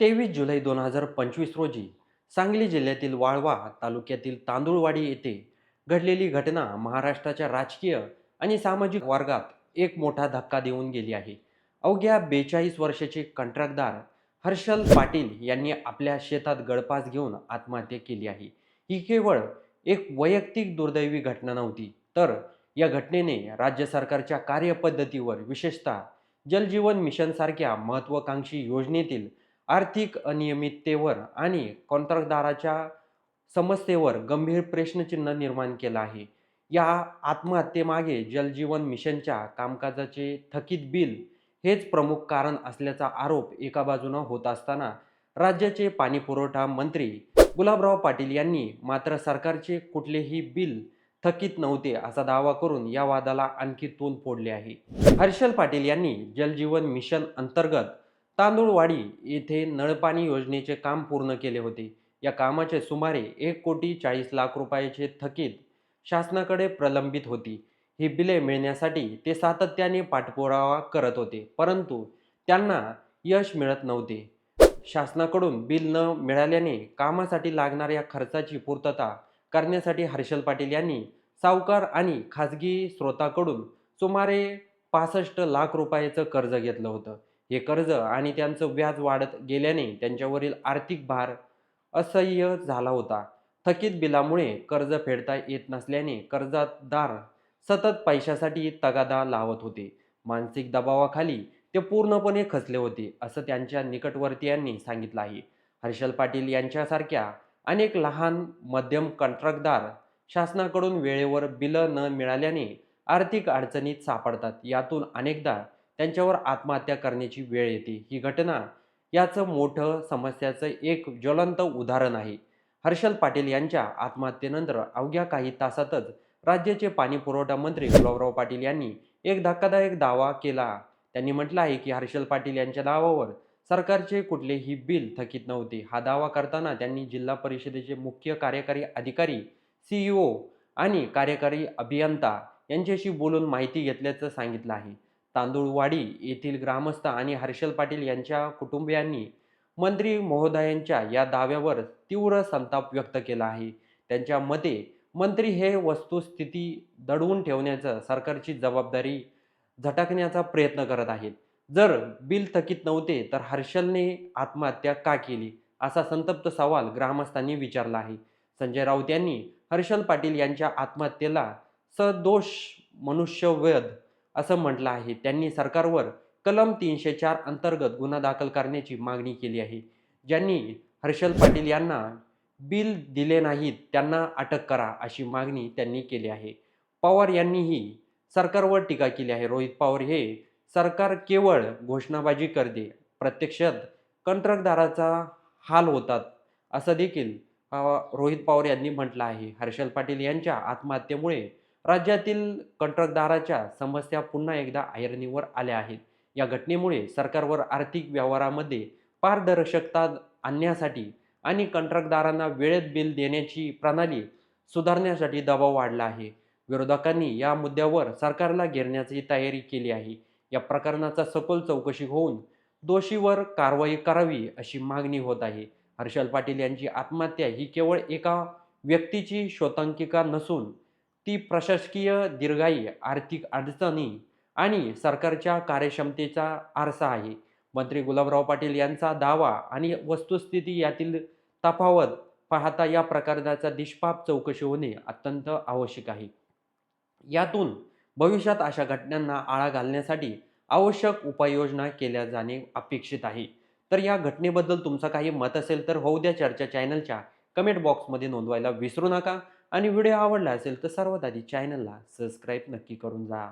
तेवीस जुलै दोन हजार पंचवीस रोजी सांगली जिल्ह्यातील वाळवा तालुक्यातील तांदूळवाडी येथे घडलेली घटना महाराष्ट्राच्या राजकीय आणि सामाजिक वर्गात एक मोठा धक्का देऊन गेली आहे. अवघ्या बेचाळीस वर्षाचे कंत्राटदार हर्षल पाटील यांनी आपल्या शेतात गळपास घेऊन आत्महत्या केली आहे. ही केवळ एक वैयक्तिक दुर्दैवी घटना नव्हती तर या घटनेने राज्य सरकारच्या कार्यपद्धतीवर विशेषतः जलजीवन मिशनसारख्या महत्त्वाकांक्षी योजनेतील आर्थिक अनियमिततेवर आणि कॉन्ट्रॅक्टदाराच्या समस्येवर गंभीर प्रश्नचिन्ह निर्माण केलं आहे. या आत्महत्येमागे जलजीवन मिशनच्या कामकाजाचे थकीत बिल हेच प्रमुख कारण असल्याचा आरोप एका बाजूनं होत असताना राज्याचे पाणीपुरवठा मंत्री गुलाबराव पाटील यांनी मात्र सरकारचे कुठलेही बिल थकीत नव्हते असा दावा करून या वादाला आणखी तोंड फोडले आहे. हर्षल पाटील यांनी जलजीवन मिशन अंतर्गत तांदूळवाडी येथे नळपाणी योजनेचे काम पूर्ण केले होते. या कामाचे सुमारे एक कोटी चाळीस लाख रुपयाचे थकीत शासनाकडे प्रलंबित होती. ही बिले मिळण्यासाठी ते सातत्याने पाठपुरावा करत होते परंतु त्यांना यश मिळत नव्हते. शासनाकडून बिल न मिळाल्याने कामासाठी लागणाऱ्या खर्चाची पूर्तता करण्यासाठी हर्षल पाटील यांनी सावकार आणि खाजगी स्रोताकडून सुमारे पासष्ट लाख रुपयाचं कर्ज घेतलं होतं. हे कर्ज आणि त्यांचं व्याज वाढत गेल्याने त्यांच्यावरील आर्थिक भार असह्य झाला होता. थकीत बिलामुळे कर्ज फेडता येत नसल्याने कर्जदार सतत पैशासाठी तगादा लावत होते. मानसिक दबावाखाली ते पूर्णपणे खचले होते असं त्यांच्या निकटवर्तीयांनी सांगितलं आहे. हर्षल पाटील यांच्यासारख्या अनेक लहान मध्यम कंत्राटदार शासनाकडून वेळेवर बिलं न मिळाल्याने आर्थिक अडचणीत सापडतात. यातून अनेकदा त्यांच्यावर आत्महत्या करण्याची वेळ येते. ही घटना याचं मोठं समस्याचं एक ज्वलंत उदाहरण आहे. हर्षल पाटील यांच्या आत्महत्येनंतर अवघ्या काही तासातच राज्याचे पाणी पुरवठा मंत्री गुलाबराव पाटील यांनी एक धक्कादायक दावा केला. त्यांनी म्हटलं आहे की हर्षल पाटील यांच्या दावावर सरकारचे कुठलेही बिल थकीत नव्हते. हा दावा करताना त्यांनी जिल्हा परिषदेचे मुख्य कार्यकारी अधिकारी सीईओ आणि कार्यकारी अभियंता यांच्याशी बोलून माहिती घेतल्याचं सांगितलं आहे. तांदूळवाडी येथील ग्रामस्थ आणि हर्षल पाटील यांच्या कुटुंबियांनी मंत्री महोदयांच्या या दाव्यावर तीव्र संताप व्यक्त केला आहे. त्यांच्या मते मंत्री हे वस्तुस्थिती दडवून ठेवण्याचं सरकारची जबाबदारी झटकण्याचा प्रयत्न करत आहेत. जर बिल थकीत नव्हते तर हर्षलने आत्महत्या का केली? असा संतप्त सवाल ग्रामस्थांनी विचारला आहे. संजय राऊत यांनी हर्षल पाटील यांच्या आत्महत्येला सदोष मनुष्यवध असं म्हटलं आहे. त्यांनी सरकारवर कलम तीनशे चार अंतर्गत गुन्हा दाखल करण्याची मागणी केली आहे. ज्यांनी हर्षल पाटील यांना बिल दिले नाहीत त्यांना अटक करा अशी मागणी त्यांनी केली आहे. पवार यांनीही सरकारवर टीका केली आहे. रोहित पवार हे सरकार केवळ घोषणाबाजी करते प्रत्यक्षात कंत्राटदाराचा हाल होतात असं देखील रोहित पवार यांनी म्हटलं आहे. हर्षल पाटील यांच्या आत्महत्येमुळे राज्यातील कंत्राटदाराच्या समस्या पुन्हा एकदा आयरणीवर आल्या आहेत. या घटनेमुळे सरकारवर आर्थिक व्यवहारामध्ये पारदर्शकता आणण्यासाठी आणि कंत्राटदारांना वेळेत बिल देण्याची प्रणाली सुधारण्यासाठी दबाव वाढला आहे. विरोधकांनी या मुद्द्यावर सरकारला घेरण्याची तयारी केली आहे. या प्रकरणाचा सखोल चौकशी होऊन दोषीवर कारवाई करावी अशी मागणी होत आहे. हर्षल पाटील यांची आत्महत्या ही केवळ एका व्यक्तीची शोतांकिका नसून ती प्रशासकीय दीर्घाई आर्थिक अडचणी आणि सरकारच्या कार्यक्षमतेचा आरसा आहे. मंत्री गुलाबराव पाटील यांचा दावा आणि वस्तुस्थिती यातील तफावत पाहता या प्रकरणाचा निष्पाप चौकशी होणे अत्यंत आवश्यक आहे. यातून भविष्यात अशा घटनांना आळा घालण्यासाठी आवश्यक उपाययोजना केल्या जाणे अपेक्षित आहे. तर या घटनेबद्दल तुमचं काही मत असेल तर होऊ द्या चर्चा चॅनलच्या कमेंट बॉक्समध्ये नोंदवायला विसरू नका. आणि व्हिडिओ आवडला असेल तर सर्वात आधी चॅनलला सबस्क्राईब नक्की करून जा.